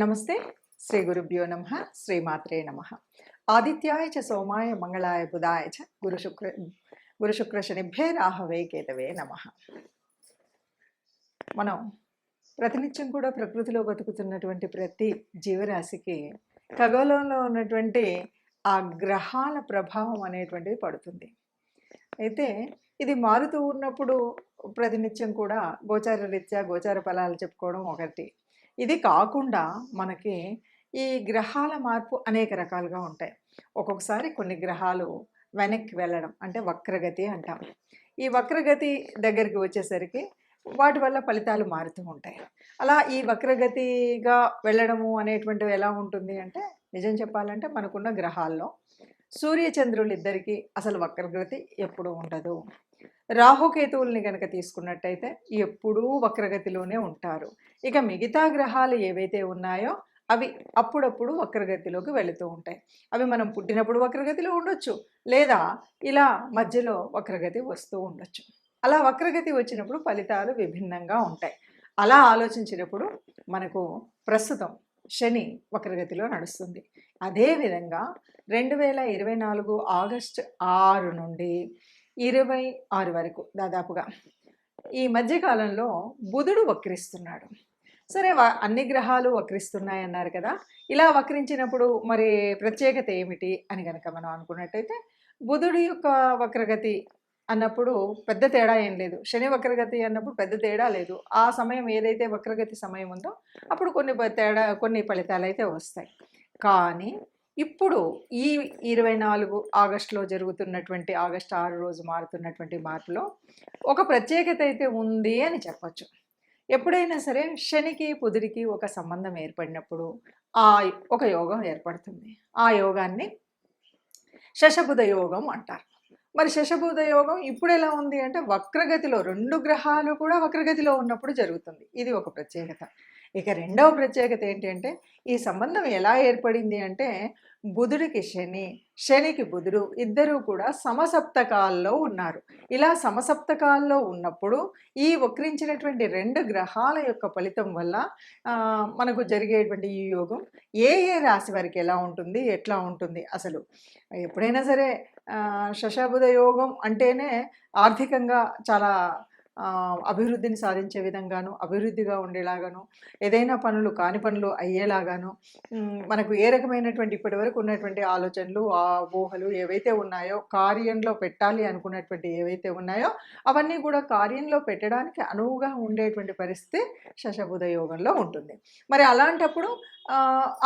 నమస్తే. శ్రీ గురుభ్యో నమ. శ్రీమాత్రే నమ. ఆదిత్యాయ చ సోమాయ మంగళాయ బుధాయ చ గురు శుక్ర గురు శుక్ర శనిభ్యే రాహవే కేతవే నమ. మనం ప్రతినిత్యం కూడా ప్రకృతిలో బతుకుతున్నటువంటి ప్రతి జీవరాశికి ఖగోళంలో ఉన్నటువంటి ఆ గ్రహాల ప్రభావం అనేటువంటిది పడుతుంది. అయితే ఇది మారుతూ ఉన్నప్పుడు ప్రతినిత్యం కూడా గోచార రీత్యా గోచార ఫలాలు చెప్పుకోవడం ఒకటి. ఇది కాకుండా మనకి ఈ గ్రహాల మార్పు అనేక రకాలుగా ఉంటాయి. ఒక్కొక్కసారి కొన్ని గ్రహాలు వెనక్కి వెళ్ళడం అంటే వక్రగతి అంటాం. ఈ వక్రగతి దగ్గరికి వచ్చేసరికి వాటి వల్ల ఫలితాలు మారుతూ ఉంటాయి. అలా ఈ వక్రగతిగా వెళ్ళడము అనేటువంటివి ఎలా ఉంటుంది అంటే నిజం చెప్పాలంటే మనకున్న గ్రహాల్లో సూర్యచంద్రులు ఇద్దరికీ అసలు వక్రగతి ఎప్పుడూ ఉండదు. రాహుకేతువుల్ని కనుక తీసుకున్నట్టయితే ఎప్పుడూ వక్రగతిలోనే ఉంటారు. ఇక మిగతా గ్రహాలు ఏవైతే ఉన్నాయో అవి అప్పుడప్పుడు వక్రగతిలోకి వెళుతూ ఉంటాయి. అవి మనం పుట్టినప్పుడు వక్రగతిలో ఉండొచ్చు లేదా ఇలా మధ్యలో వక్రగతి వస్తూ ఉండొచ్చు. అలా వక్రగతి వచ్చినప్పుడు ఫలితాలు విభిన్నంగా ఉంటాయి. అలా ఆలోచించినప్పుడు మనకు ప్రస్తుతం శని వక్రగతిలో నడుస్తుంది. అదేవిధంగా రెండు వేల ఇరవై నాలుగు ఆగస్టు ఆరు నుండి ఇరవై ఆరు వరకు దాదాపుగా. ఈ మధ్యకాలంలో బుధుడు వక్రిస్తున్నాడు. సరే అన్ని గ్రహాలు వక్రిస్తున్నాయి అన్నారు కదా. ఇలా వక్రించినప్పుడు మరి ప్రత్యేకత ఏమిటి అని కనుక మనం అనుకున్నట్టయితే బుధుడి యొక్క వక్రగతి అన్నప్పుడు పెద్ద తేడా ఏం లేదు. శని వక్రగతి అన్నప్పుడు పెద్ద తేడా లేదు. ఆ సమయం ఏదైతే వక్రగతి సమయం ఉందో అప్పుడు కొన్ని తేడా కొన్ని ఫలితాలు అయితే వస్తాయి. కానీ ఇప్పుడు ఈ ఇరవై నాలుగు ఆగస్టులో జరుగుతున్నటువంటి ఆగస్టు ఆరు రోజు మారుతున్నటువంటి మార్పులో ఒక ప్రత్యేకత అయితే ఉంది అని చెప్పచ్చు. ఎప్పుడైనా సరే శనికి పుదిరికి ఒక సంబంధం ఏర్పడినప్పుడు ఆ ఒక యోగం ఏర్పడుతుంది. ఆ యోగాన్ని శశబుధ యోగం అంటారు. మరి శశబుధ యోగం ఇప్పుడు ఎలా ఉంది అంటే వక్రగతిలో రెండు గ్రహాలు కూడా వక్రగతిలో ఉన్నప్పుడు జరుగుతుంది. ఇది ఒక ప్రత్యేకత. ఇక రెండవ ప్రత్యేకత ఏంటంటే ఈ సంబంధం ఎలా ఏర్పడింది అంటే బుధుడికి శని శనికి బుధుడు ఇద్దరూ కూడా సమసప్తకాల్లో ఉన్నారు. ఇలా సమసప్తకాల్లో ఉన్నప్పుడు ఈ వక్రించినటువంటి రెండు గ్రహాల యొక్క ఫలితం వల్ల మనకు జరిగేటువంటి ఈ యోగం ఏ ఏ రాశి వారికి ఎలా ఉంటుంది ఎట్లా ఉంటుంది అసలు ఎప్పుడైనా సరే ఆ, శశాబుధ యోగం అంటేనే ఆర్థికంగా చాలా అభివృద్ధిని సాధించే విధంగాను అభివృద్ధిగా ఉండేలాగాను ఏదైనా పనులు కాని పనులు అయ్యేలాగాను మనకు ఏ రకమైనటువంటి ఇప్పటి వరకు ఉన్నటువంటి ఆలోచనలు ఆ ఊహలు ఏవైతే ఉన్నాయో కార్యంలో పెట్టాలి అనుకున్నటువంటి ఏవైతే ఉన్నాయో అవన్నీ కూడా కార్యంలో పెట్టడానికి అనువుగా ఉండేటువంటి పరిస్థితి శశబుధ యోగంలో ఉంటుంది. మరి అలాంటప్పుడు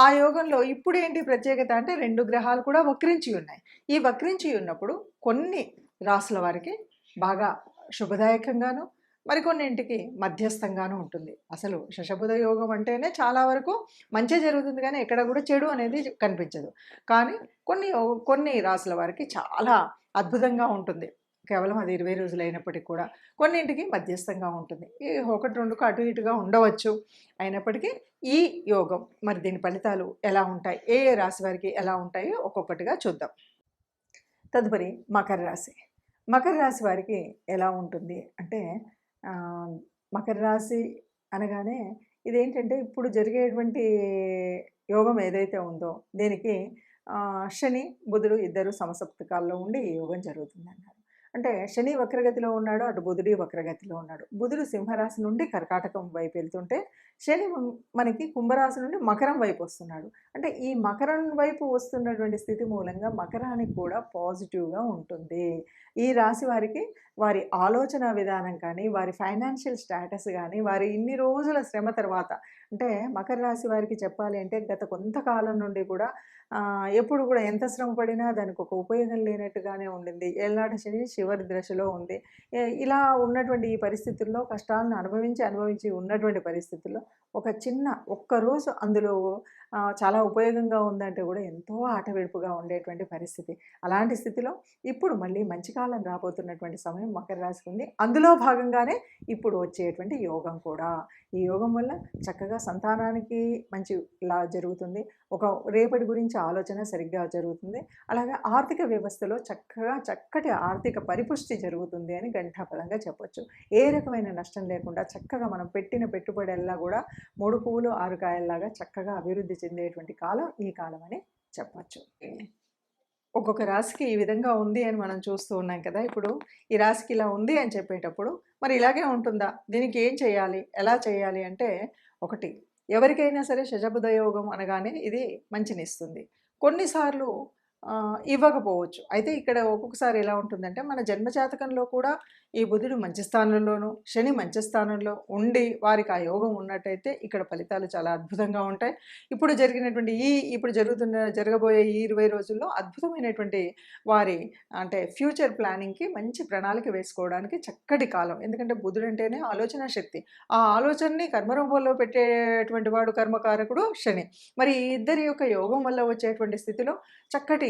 ఆ యోగంలో ఇప్పుడు ఏంటి ప్రత్యేకత అంటే రెండు గ్రహాలు కూడా వక్రించి ఉన్నాయి. ఈ వక్రించి ఉన్నప్పుడు కొన్ని రాసుల వారికి బాగా శుభదాయకంగాను మరికొన్నింటికి మధ్యస్థంగాను ఉంటుంది. అసలు శశబుధ యోగం అంటేనే చాలా వరకు మంచి జరుగుతుంది కానీ ఎక్కడ కూడా చెడు అనేది కనిపించదు. కానీ కొన్ని యో- కొన్ని రాసుల వారికి చాలా అద్భుతంగా ఉంటుంది. కేవలం అది ఇరవై రోజులు అయినప్పటికీ కూడా కొన్నింటికి మధ్యస్థంగా ఉంటుంది. ఈ ఒకటి రెండుకు అటు ఇటుగా ఉండవచ్చు. అయినప్పటికీ ఈ యోగం మరి దీని ఫలితాలు ఎలా ఉంటాయి? ఏ ఏ రాశి వారికి ఎలా ఉంటాయో ఒక్కొక్కటిగా చూద్దాం. తదుపరి మకర రాశి. మకర రాశి వారికి ఎలా ఉంటుంది? అంటే మకర రాశి అనగానే ఇదేంటంటే ఇప్పుడు జరిగేటువంటి యోగం ఏదైతే ఉందో దీనికి శని బుధుడు ఇద్దరు సమసప్తకాల్లో ఉండి ఈ యోగం జరుగుతుంది అన్నారు అంటే శని వక్రగతిలో ఉన్నాడు అటు బుధుడి వక్రగతిలో ఉన్నాడు. బుధుడు సింహరాశి నుండి కర్కాటకం వైపు వెళ్తుంటే శని మనకి కుంభరాశి నుండి మకరం వైపు వస్తున్నాడు. అంటే ఈ మకరం వైపు వస్తున్నటువంటి స్థితి మూలంగా మకరానికి కూడా పాజిటివ్గా ఉంటుంది. ఈ రాశి వారికి వారి ఆలోచన విధానం కానీ వారి ఫైనాన్షియల్ స్టేటస్ కానీ వారి ఇన్ని రోజుల శ్రమ తర్వాత అంటే మకర రాశి వారికి చెప్పాలి అంటే గత కొంతకాలం నుండి కూడా ఎప్పుడు కూడా ఎంత శ్రమ పడినా దానికి ఒక ఉపయోగం లేనట్టుగానే ఉండింది. ఏళ్ళనాటి శని చివరి దశలో ఉంది. ఇలా ఉన్నటువంటి ఈ పరిస్థితుల్లో కష్టాలను అనుభవించి అనుభవించి ఉన్నటువంటి పరిస్థితుల్లో ఒక చిన్న ఒక్కరోజు అందులో చాలా ఉపయోగంగా ఉందంటే కూడా ఎంతో ఆటవిడుపుగా ఉండేటువంటి పరిస్థితి. అలాంటి స్థితిలో ఇప్పుడు మళ్ళీ మంచి కాలం రాబోతున్నటువంటి సమయం మకర రాశికి ఉంది. అందులో భాగంగానే ఇప్పుడు వచ్చేటువంటి యోగం కూడా. ఈ యోగం వల్ల చక్కగా సంతానానికి మంచి లా జరుగుతుంది. ఒక రేపటి గురించి ఆలోచన సరిగ్గా జరుగుతుంది. అలాగే ఆర్థిక వ్యవస్థలో చక్కగా చక్కటి ఆర్థిక పరిపుష్టి జరుగుతుంది అని గంటాపదంగా చెప్పొచ్చు. ఏ రకమైన నష్టం లేకుండా చక్కగా మనం పెట్టిన పెట్టుబడల్లా కూడా మూడు పువ్వులు ఆరు కాయల్లాగా చక్కగా అభివృద్ధి చెందేటువంటి కాలం ఈ కాలం అని చెప్పచ్చు. ఒక్కొక్క రాశికి ఈ విధంగా ఉంది అని మనం చూస్తూ ఉన్నాం కదా ఇప్పుడు ఈ రాశికి ఇలా ఉంది అని చెప్పేటప్పుడు మరి ఇలాగే ఉంటుందా? దీనికి ఏం చేయాలి? ఎలా చేయాలి అంటే ఒకటి ఎవరికైనా సరే శజబుధయోగం అనగానే ఇది మంచినిస్తుంది. కొన్నిసార్లు ఇవ్వకపోవచ్చు. అయితే ఇక్కడ ఒక్కొక్కసారి ఎలా ఉంటుందంటే మన జన్మజాతకంలో కూడా ఈ బుధుడు మంచి స్థానంలోనూ శని మంచి స్థానంలో ఉండి వారికి ఆ యోగం ఉన్నట్టయితే ఇక్కడ ఫలితాలు చాలా అద్భుతంగా ఉంటాయి. ఇప్పుడు జరిగినటువంటి ఈ ఇప్పుడు జరుగుతున్న జరగబోయే ఈ ఇరవై రోజుల్లో అద్భుతమైనటువంటి వారి అంటే ఫ్యూచర్ ప్లానింగ్కి మంచి ప్రణాళిక వేసుకోవడానికి చక్కటి కాలం. ఎందుకంటే బుధుడు అంటేనే ఆలోచన శక్తి. ఆ ఆలోచనని కర్మరూపంలో పెట్టేటువంటి వాడు కర్మకారకుడు శని. మరి ఈ ఇద్దరి యొక్క యోగం వల్ల వచ్చేటువంటి స్థితిలో చక్కటి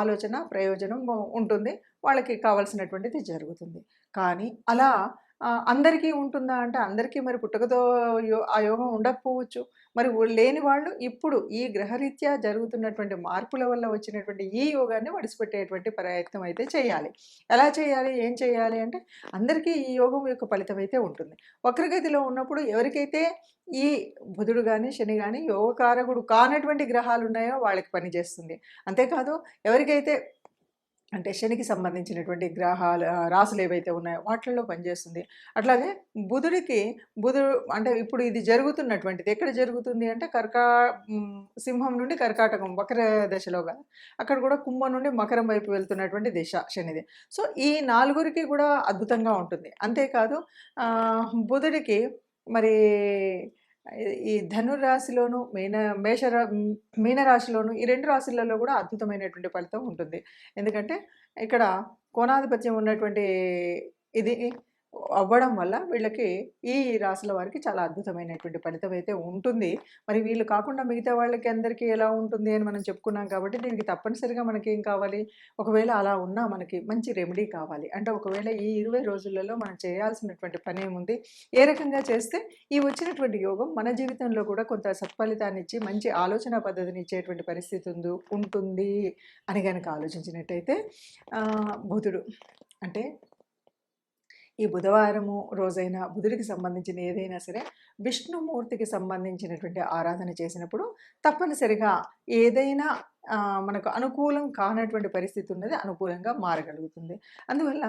ఆలోచన ప్రయోజనం ఉంటుంది. వాళ్ళకి కావాల్సినటువంటిది జరుగుతుంది. కానీ అలా అందరికీ ఉంటుందా అంటే అందరికీ మరి పుట్టుకతో యో- ఆ యోగం ఉండకపోవచ్చు. మరి లేని వాళ్ళు ఇప్పుడు ఈ గ్రహరీత్యా జరుగుతున్నటువంటి మార్పుల వల్ల వచ్చినటువంటి ఈ యోగాన్ని వడిసిపెట్టేటువంటి ప్రయత్నం అయితే చేయాలి. ఎలా చేయాలి? ఏం చేయాలి? అంటే అందరికీ ఈ యోగం యొక్క ఫలితం అయితే ఉంటుంది. వక్రగతిలో ఉన్నప్పుడు ఎవరికైతే ఈ బుధుడు కానీ శని కానీ యోగకారకుడు కానటువంటి గ్రహాలు ఉన్నాయో వాళ్ళకి పనిచేస్తుంది. అంతేకాదు ఎవరికైతే అంటే శనికి సంబంధించినటువంటి గ్రహాలు రాసులు ఏవైతే ఉన్నాయో వాటిల్లో పనిచేస్తుంది. అట్లాగే బుధుడికి బుధుడు అంటే ఇప్పుడు ఇది జరుగుతున్నటువంటిది. ఎక్కడ జరుగుతుంది అంటే కర్కా సింహం నుండి కర్కాటకం వక్ర దశలో కదా. అక్కడ కూడా కుంభం నుండి మకరం వైపు వెళ్తున్నటువంటి దిశ శనిది. సో ఈ నాలుగురికి కూడా అద్భుతంగా ఉంటుంది. అంతేకాదు బుధుడికి మరి ఈ ధనురాశిలోను మీన మేష మీనరాశిలోను ఈ రెండు రాశులలో కూడా అద్భుతమైనటువంటి ఫలితం ఉంటుంది. ఎందుకంటే ఇక్కడ కోణాధిపత్యం ఉన్నటువంటి ఇది అవ్వడం వల్ల వీళ్ళకి ఈ రాశుల వారికి చాలా అద్భుతమైనటువంటి ఫలితం అయితే ఉంటుంది. మరి వీళ్ళు కాకుండా మిగతా వాళ్ళకి అందరికీ ఎలా ఉంటుంది అని మనం చెప్పుకున్నాం కాబట్టి దీనికి తప్పనిసరిగా మనకి ఏం కావాలి? ఒకవేళ అలా ఉన్నా మనకి మంచి రెమెడీ కావాలి. అంటే ఒకవేళ ఈ ఇరవై రోజులలో మనం చేయాల్సినటువంటి పని ఏముంది? ఏ రకంగా చేస్తే ఈ వచ్చినటువంటి యోగం మన జీవితంలో కూడా కొంత సత్ఫలితాన్ని ఇచ్చి మంచి ఆలోచన పద్ధతిని ఇచ్చేటువంటి పరిస్థితి ఉంది ఉంటుంది అని కనుక ఆలోచించినట్టయితే బుధుడు అంటే ఈ బుధవారము రోజైన బుధుడికి సంబంధించిన ఏదైనా సరే విష్ణుమూర్తికి సంబంధించినటువంటి ఆరాధన చేసినప్పుడు తప్పనిసరిగా ఏదైనా మనకు అనుకూలం కానటువంటి పరిస్థితి ఉన్నది అనుకూలంగా మారగలుగుతుంది. అందువల్ల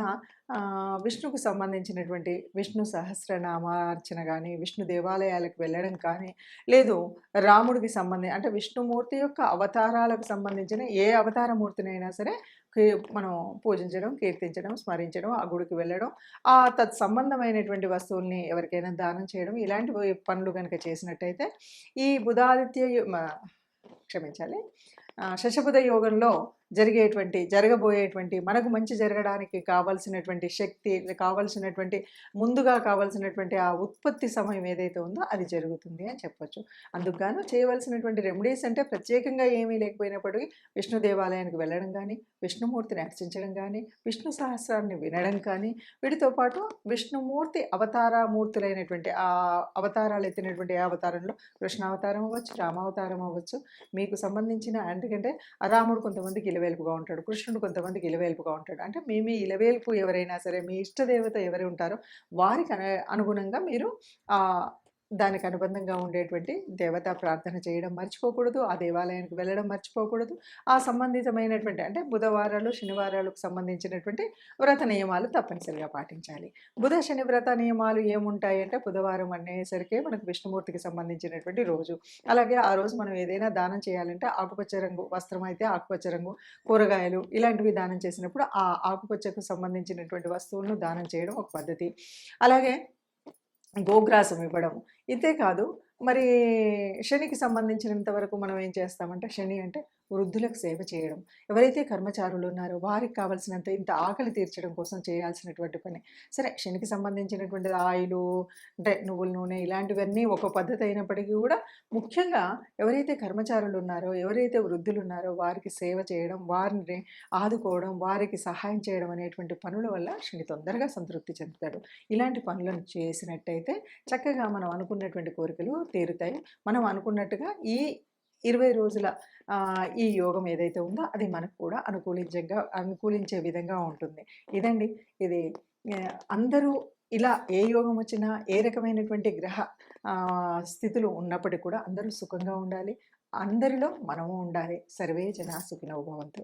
విష్ణుకు సంబంధించినటువంటి విష్ణు సహస్రనామార్చన కానీ విష్ణు దేవాలయాలకు వెళ్ళడం కానీ లేదు రాముడికి సంబంధించి అంటే విష్ణుమూర్తి యొక్క అవతారాలకు సంబంధించిన ఏ అవతారమూర్తినైనా సరే మనం పూజించడం కీర్తించడం స్మరించడం ఆ గుడికి వెళ్ళడం ఆ తత్ సంబంధమైనటువంటి వస్తువుల్ని ఎవరికైనా దానం చేయడం ఇలాంటి పనులు కనుక చేసినట్టయితే ఈ బుధాదిత్య మ- క్షమించాలి శశబుధ యోగంలో జరిగేటువంటి జరగబోయేటువంటి మనకు మంచి జరగడానికి కావాల్సినటువంటి శక్తి కావాల్సినటువంటి ముందుగా కావాల్సినటువంటి ఆ ఉత్పత్తి సమయం ఏదైతే ఉందో అది జరుగుతుంది అని చెప్పొచ్చు. అందుకుగాను చేయవలసినటువంటి రెమెడీస్ అంటే ప్రత్యేకంగా ఏమీ లేకపోయినప్పటికీ విష్ణు దేవాలయానికి వెళ్ళడం కానీ విష్ణుమూర్తిని అర్చించడం కానీ విష్ణు సహస్రాన్ని వినడం కానీ వీటితో పాటు విష్ణుమూర్తి అవతారమూర్తులైనటువంటి ఆ అవతారాలు ఎత్తినటువంటి ఏ అవతారంలో కృష్ణావతారం అవ్వచ్చు రామావతారం అవ్వచ్చు మీకు సంబంధించిన ఎందుకంటే రాముడు కొంతమందికి ఇలవేల్పుగా ఉంటాడు. కృష్ణుడు కొంతమందికి ఇలవేల్పుగా ఉంటాడు. అంటే మీ మీ ఇలవేల్పు ఎవరైనా సరే మీ ఇష్టదేవత ఎవరు ఉంటారో వారికి అనుగుణంగా మీరు దానికి అనుబంధంగా ఉండేటువంటి దేవతా ప్రార్థన చేయడం మర్చిపోకూడదు ఆ దేవాలయానికి వెళ్ళడం మర్చిపోకూడదు. ఆ సంబంధితమైనటువంటి అంటే బుధవారాలు శనివారాలకు సంబంధించినటువంటి వ్రత నియమాలు తప్పనిసరిగా పాటించాలి. బుధ శని వ్రత నియమాలు ఏముంటాయి అంటే బుధవారం అనేసరికి మనకు విష్ణుమూర్తికి సంబంధించినటువంటి రోజు. అలాగే ఆ రోజు మనం ఏదైనా దానం చేయాలంటే ఆకుపచ్చ రంగు వస్త్రం అయితే ఆకుపచ్చ రంగు కూరగాయలు ఇలాంటివి దానం చేసినప్పుడు ఆ ఆకుపచ్చకు సంబంధించినటువంటి వస్తువులను దానం చేయడం ఒక పద్ధతి. అలాగే గోగ్రాసం ఇవ్వడం ఇంతే కాదు మరి శనికి సంబంధించినంత వరకు మనం ఏం చేస్తామంటే శని అంటే వృద్ధులకు సేవ చేయడం. ఎవరైతే కర్మచారులు ఉన్నారో వారికి కావాల్సినంత ఇంత ఆకలి తీర్చడం కోసం చేయాల్సినటువంటి పని. సరే శనికి సంబంధించినటువంటి ఆయిలు అంటే నువ్వుల నూనె ఇలాంటివన్నీ ఒక పద్ధతి అయినప్పటికీ కూడా ముఖ్యంగా ఎవరైతే కర్మచారులు ఉన్నారో ఎవరైతే వృద్ధులు ఉన్నారో వారికి సేవ చేయడం వారిని ఆదుకోవడం వారికి సహాయం చేయడం అనేటువంటి పనుల వల్ల శని తొందరగా సంతృప్తి చెందుతాడు. ఇలాంటి పనులను చేసినట్టయితే చక్కగా మనం అనుకున్నటువంటి కోరికలు తీరుతాయి. మనం అనుకున్నట్టుగా ఈ ఇరవై రోజుల ఈ యోగం ఏదైతే ఉందో అది మనకు కూడా అనుకూలించగా అనుకూలించే విధంగా ఉంటుంది. ఇదండి ఇది అందరూ ఇలా ఏ యోగం వచ్చినా ఏ రకమైనటువంటి గ్రహ స్థితులు ఉన్నప్పటికీ కూడా అందరూ సుఖంగా ఉండాలి. అందరిలో మనము ఉండాలి. సర్వే జనా సుఖినో భవంతు.